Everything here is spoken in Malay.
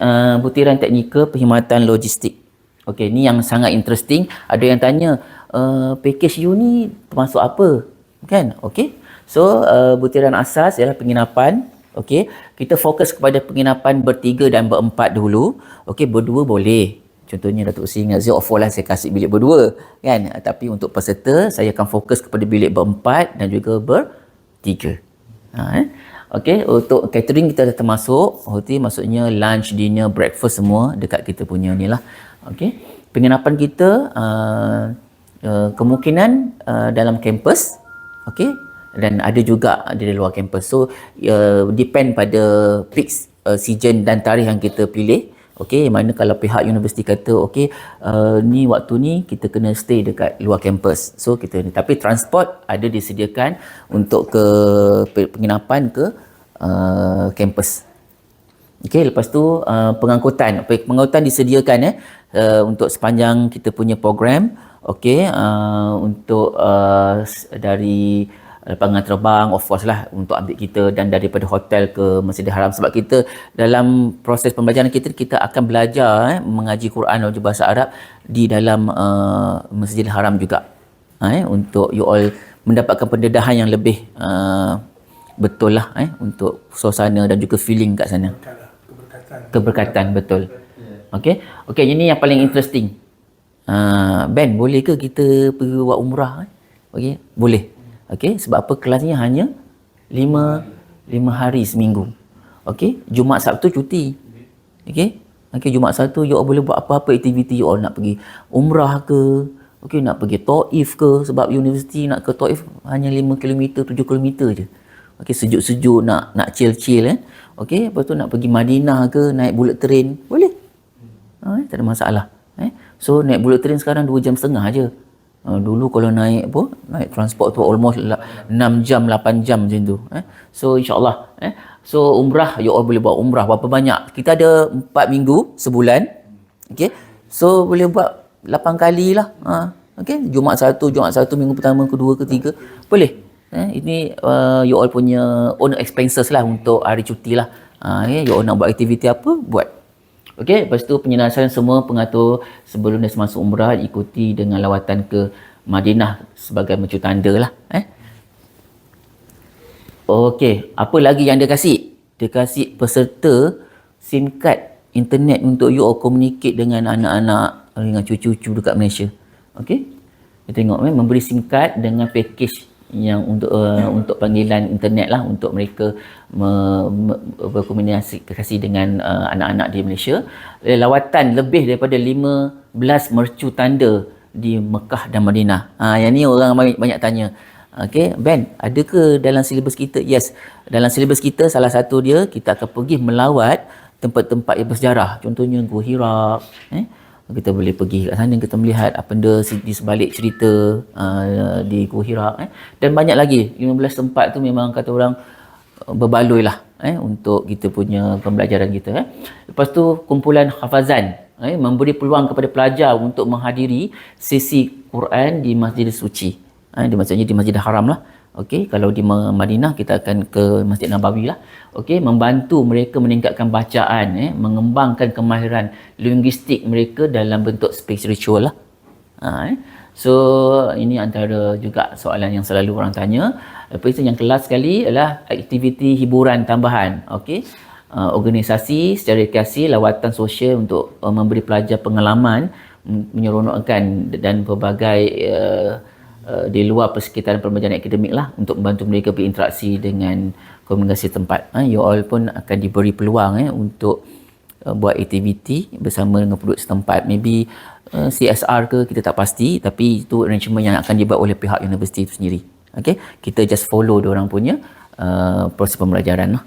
uh, butiran teknikal perkhidmatan logistik. Okey, ni yang sangat interesting. Ada yang tanya, uh, package you ni termasuk apa? Kan? Okey. So, uh, butiran asas ialah penginapan. Okey, kita fokus kepada penginapan bertiga dan berempat dulu. Okey, berdua boleh. Contohnya Datuk Seri ingat Zio of lah saya kasih bilik berdua kan. Tapi untuk peserta saya akan fokus kepada bilik berempat dan juga bertiga. Ha, eh? Okey, untuk catering kita dah termasuk. Hoti maksudnya lunch, dinner, breakfast semua dekat kita punya ni lah. Okey. Penginapan kita uh, uh, kemungkinan uh, dalam kampus. Okey. Dan ada juga di luar kampus. So, uh, depend pada fix uh, season dan tarikh yang kita pilih. Okey, mana kalau pihak universiti kata okey uh, ni waktu ni kita kena stay dekat luar kampus. So kita ni tapi transport ada disediakan untuk ke penginapan ke uh, kampus. Okey, lepas tu uh, pengangkutan. Pengangkutan disediakan eh uh, untuk sepanjang kita punya program. Okey, uh, untuk uh, dari lapangan terbang of course lah untuk ambil kita dan daripada hotel ke Masjidil Haram sebab kita dalam proses pembelajaran kita kita akan belajar eh, mengaji Quran dan bahasa Arab di dalam uh, Masjidil Haram juga eh, untuk you all mendapatkan pendedahan yang lebih uh, betul lah eh, untuk suasana dan juga feeling kat sana keberkatan, keberkatan betul Okey, okey ini yang paling interesting. Uh, ben, boleh ke kita pergi buat umrah? Eh? Okey, boleh. Okey, sebab apa kelasnya hanya 5 5 hari seminggu. Okey, Jumaat Sabtu cuti. Okey. Okey, Jumaat Sabtu you all boleh buat apa-apa aktiviti you all nak pergi umrah ke, okey nak pergi Taif ke sebab universiti nak ke Taif hanya 5 km, 7 km je. Okey, sejuk-sejuk nak nak chill-chill eh. Okey, lepas tu nak pergi Madinah ke, naik bullet train, boleh. Ha, eh, tak ada masalah. Eh. So naik bullet train sekarang 2 jam setengah aje. Uh, dulu kalau naik apa naik transport tu almost 6 jam 8 jam macam tu eh. So insyaallah eh. So umrah you all boleh buat umrah berapa banyak. Kita ada 4 minggu sebulan okey. So boleh buat 8 kali lah ha okey. Jumaat satu jumaat satu minggu pertama kedua ketiga boleh eh. Ini uh, you all punya own expenses lah untuk hari cuti lah. Ha okay? you all nak buat aktiviti apa buat Okey, lepas tu penyelesaian semua pengatur sebelum dia masuk umrah ikuti dengan lawatan ke Madinah sebagai mercu tanda lah. Eh? Okey, apa lagi yang dia kasih? Dia kasih peserta SIM card internet untuk you all communicate dengan anak-anak dengan cucu-cucu dekat Malaysia. Okey? Kita tengok eh, memberi SIM card dengan package yang untuk uh, untuk panggilan internet lah untuk mereka me, me, berkomunikasi dengan uh, anak-anak di Malaysia eh, lawatan lebih daripada 15 mercu tanda di Mekah dan Madinah. Ha yang ni orang banyak, banyak tanya. Okey, Ben, ada ke dalam silibus kita? Yes. Dalam silibus kita salah satu dia kita akan pergi melawat tempat-tempat yang bersejarah. Contohnya Gua Hira, eh kita boleh pergi kat sana kita melihat apa benda di sebalik cerita uh, di Gua Hira eh. dan banyak lagi 15 tempat tu memang kata orang uh, berbaloi lah eh, untuk kita punya pembelajaran kita eh. lepas tu kumpulan hafazan eh, memberi peluang kepada pelajar untuk menghadiri sesi Quran di Masjid Suci eh, di maksudnya di Masjid Haram lah Okey, kalau di Madinah kita akan ke Masjid Nabawi lah. Okey, membantu mereka meningkatkan bacaan, eh, mengembangkan kemahiran linguistik mereka dalam bentuk spiritual lah. Ha, eh. So, ini antara juga soalan yang selalu orang tanya. Lepas itu yang kelas sekali adalah aktiviti hiburan tambahan. Okey, uh, organisasi secara rekreasi, lawatan sosial untuk uh, memberi pelajar pengalaman menyeronokkan dan pelbagai uh, Uh, di luar persekitaran pembelajaran akademik lah untuk membantu mereka berinteraksi dengan komunikasi tempat. Ha, you all pun akan diberi peluang eh, untuk uh, buat aktiviti bersama dengan penduduk setempat. Maybe uh, CSR ke kita tak pasti tapi itu arrangement yang akan dibuat oleh pihak universiti itu sendiri. Okay? Kita just follow orang punya uh, proses pembelajaran lah.